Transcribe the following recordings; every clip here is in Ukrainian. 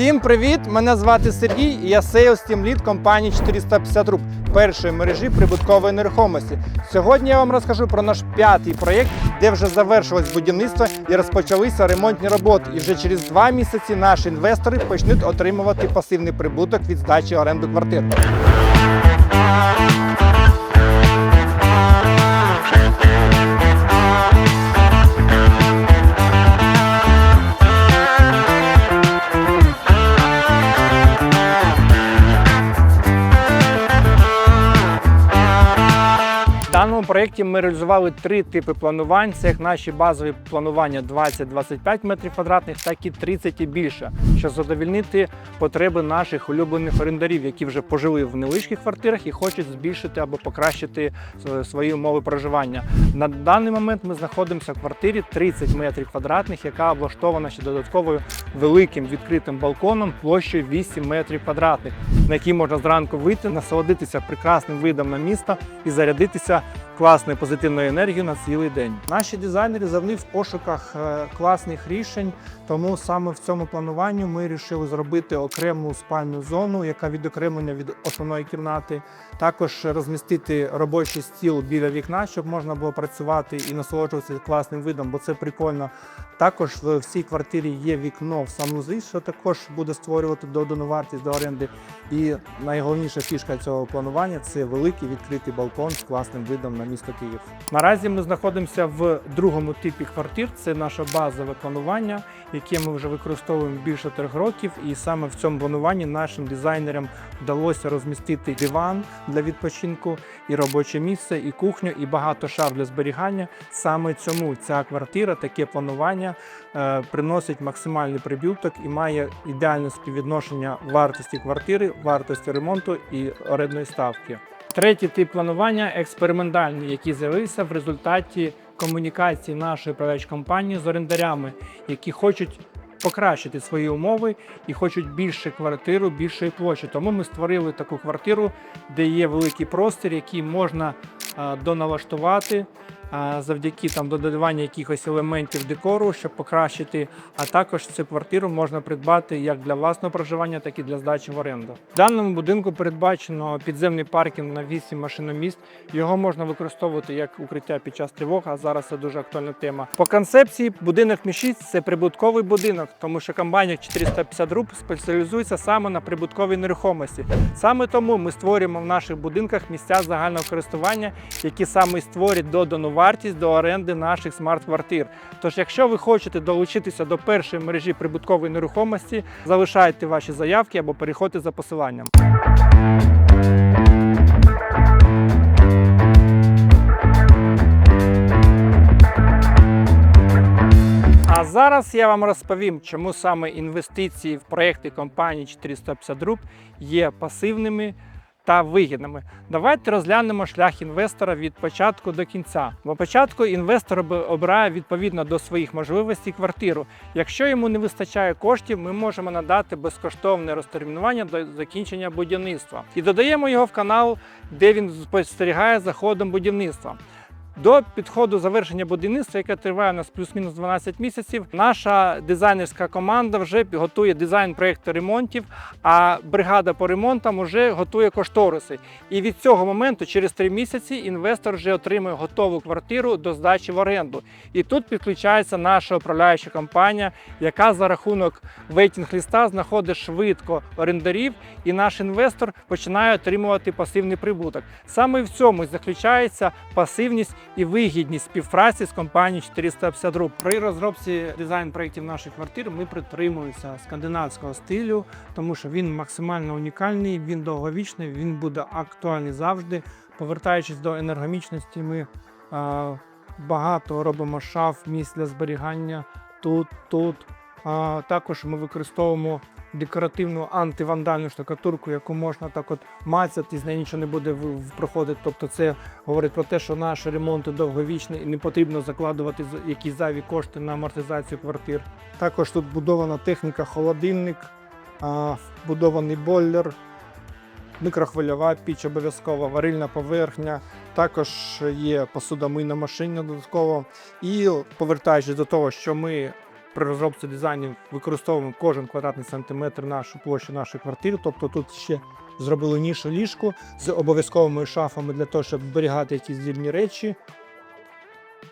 Всім привіт! Мене звати Сергій і я Sales Team Lead компанії 450 Rub, першої мережі прибуткової нерухомості. Сьогодні я вам розкажу про наш п'ятий проєкт, де вже завершилось будівництво і розпочалися ремонтні роботи. І вже через два місяці наші інвестори почнуть отримувати пасивний прибуток від здачі оренду квартир. Проєкті ми реалізували три типи планувань. Це як наші базові планування 20-25 метрів квадратних, так і 30 і більше, щоб задовільнити потреби наших улюблених орендарів, які вже пожили в невеличких квартирах і хочуть збільшити або покращити е, свої умови проживання. На даний момент ми знаходимося в квартирі 30 метрів квадратних, яка облаштована ще додатковою великим відкритим балконом площею 8 метрів квадратних, на який можна зранку вийти, насолодитися прекрасним видом на місто і зарядитися класною позитивною енергією на цілий день. Наші дизайнери завжди в пошуках е, класних рішень, тому саме в цьому плануванні ми вирішили зробити окрему спальну зону, яка відокремлення від основної кімнати. Також розмістити робочий стіл біля вікна, щоб можна було працювати і насолоджуватися класним видом, бо це прикольно. Також в всій квартирі є вікно в санузлі, що також буде створювати додану вартість до оренди. І найголовніша фішка цього планування це великий відкритий балкон з класним видом на місто Київ. Наразі ми знаходимося в другому типі квартир. Це наше базове планування, яке ми вже використовуємо більше трьох років. І саме в цьому плануванні нашим дизайнерам вдалося розмістити диван для відпочинку, і робоче місце, і кухню, і багато шаф для зберігання. Саме цьому ця квартира, таке планування е, приносить максимальний прибуток і має ідеальне співвідношення вартості квартири, вартості ремонту і орендної ставки. Третій тип планування експериментальний, який з'явився в результаті комунікації нашої управляючої компанії з орендарями, які хочуть покращити свої умови і хочуть більше квартиру, більшої площі. Тому ми створили таку квартиру, де є великий простір, який можна доналаштувати завдяки там додаванню якихось елементів декору, щоб покращити. А також цю квартиру можна придбати як для власного проживання, так і для здачі в оренду. В даному будинку передбачено підземний паркінг на 8 машиноміст. Його можна використовувати як укриття під час тривог, а зараз це дуже актуальна тема. По концепції будинок міщиць це прибутковий будинок, тому що компанія 450 Group спеціалізується саме на прибутковій нерухомості. Саме тому ми створюємо в наших будинках місця загального користування, які саме і створять додану вартість до оренди наших смарт-квартир. Тож, якщо ви хочете долучитися до першої мережі прибуткової нерухомості, залишайте ваші заявки або переходьте за посиланням. А зараз я вам розповім, чому саме інвестиції в проекти компанії 450 Group є пасивними та вигідними. Давайте розглянемо шлях інвестора від початку до кінця. Бо початку інвестор об- обирає відповідно до своїх можливостей квартиру. Якщо йому не вистачає коштів, ми можемо надати безкоштовне розтермінування до закінчення будівництва і додаємо його в канал, де він спостерігає за ходом будівництва. До підходу завершення будівництва, яке триває у нас плюс-мінус 12 місяців, наша дизайнерська команда вже готує дизайн проєкту ремонтів, а бригада по ремонтам вже готує кошториси. І від цього моменту, через 3 місяці, інвестор вже отримує готову квартиру до здачі в оренду. І тут підключається наша управляюча компанія, яка за рахунок вейтінг-ліста знаходить швидко орендарів, і наш інвестор починає отримувати пасивний прибуток. Саме в цьому заключається пасивність і вигідність співпраці з компанією 450 Group. При розробці дизайн проєктів наших квартир ми притримуємося скандинавського стилю, тому що він максимально унікальний, він довговічний, він буде актуальний завжди. Повертаючись до енергомічності, ми а, багато робимо шаф, місць для зберігання тут, тут. А, також ми використовуємо декоративну антивандальну штукатурку, яку можна так от мацати, з неї нічого не буде проходити. Тобто це говорить про те, що наш ремонт довговічний і не потрібно закладувати якісь зайві кошти на амортизацію квартир. Також тут будована техніка холодильник, а, вбудований бойлер, мікрохвильова піч обов'язково, варильна поверхня. Також є посудомийна машина додатково. І повертаючись до того, що ми при розробці дизайнів використовуємо кожен квадратний сантиметр нашу площу нашої квартири. Тобто тут ще зробили нішу ліжку з обов'язковими шафами для того, щоб зберігати якісь дрібні речі.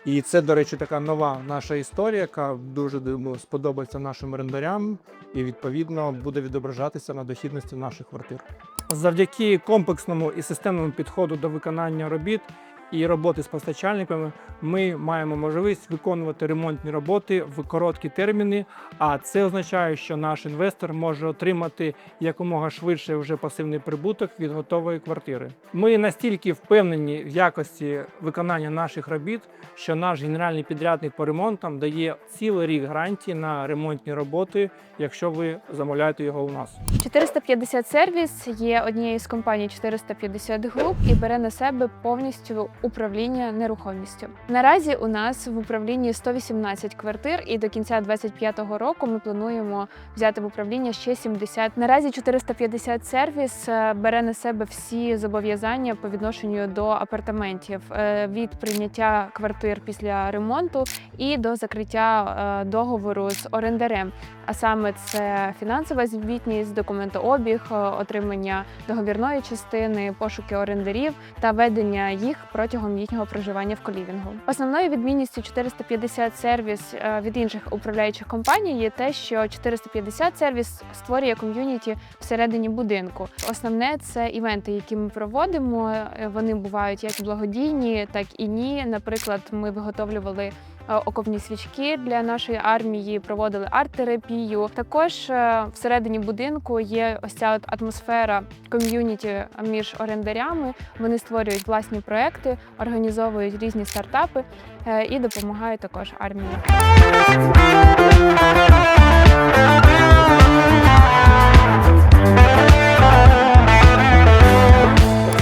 І це, до речі, така нова наша історія, яка дуже думаю, сподобається нашим орендарям і відповідно буде відображатися на дохідності наших квартир. Завдяки комплексному і системному підходу до виконання робіт і роботи з постачальниками ми маємо можливість виконувати ремонтні роботи в короткі терміни. А це означає, що наш інвестор може отримати якомога швидше вже пасивний прибуток від готової квартири. Ми настільки впевнені в якості виконання наших робіт, що наш генеральний підрядник по ремонтам дає цілий рік гарантії на ремонтні роботи, якщо ви замовляєте його у нас. 450 сервіс є однією з компаній 450 груп і бере на себе повністю управління нерухомістю. Наразі у нас в управлінні 118 квартир, і до кінця 2025 року ми плануємо взяти в управління ще 70. Наразі 450 сервіс е, бере на себе всі зобов'язання по відношенню до апартаментів е, від прийняття квартир після ремонту і до закриття е, договору з орендарем. А саме це фінансова звітність, документообіг, отримання договірної частини, пошуки орендарів та ведення їх протягом їхнього проживання в колівінгу. Основною відмінністю 450 сервіс е, від інших управляючих компаній є те, що 450 сервіс створює ком'юніті всередині будинку. Основне це івенти, які ми проводимо. Е, Вони бувають як благодійні, так і ні. Наприклад, ми виготовлювали оковні свічки для нашої армії, проводили арт-терапію. Також е, всередині будинку є ось ця от атмосфера ком'юніті між орендарями. Вони створюють власні проекти, організовують різні стартапи е, і допомагають також армії.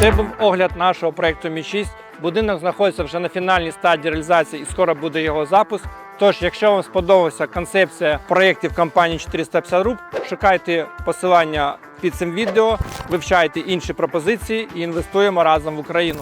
Це був огляд нашого проекту Мі 6. Будинок знаходиться вже на фінальній стадії реалізації і скоро буде його запуск. Тож, якщо вам сподобалася концепція проєктів компанії 450 Group, шукайте посилання під цим відео, вивчайте інші пропозиції і інвестуємо разом в Україну.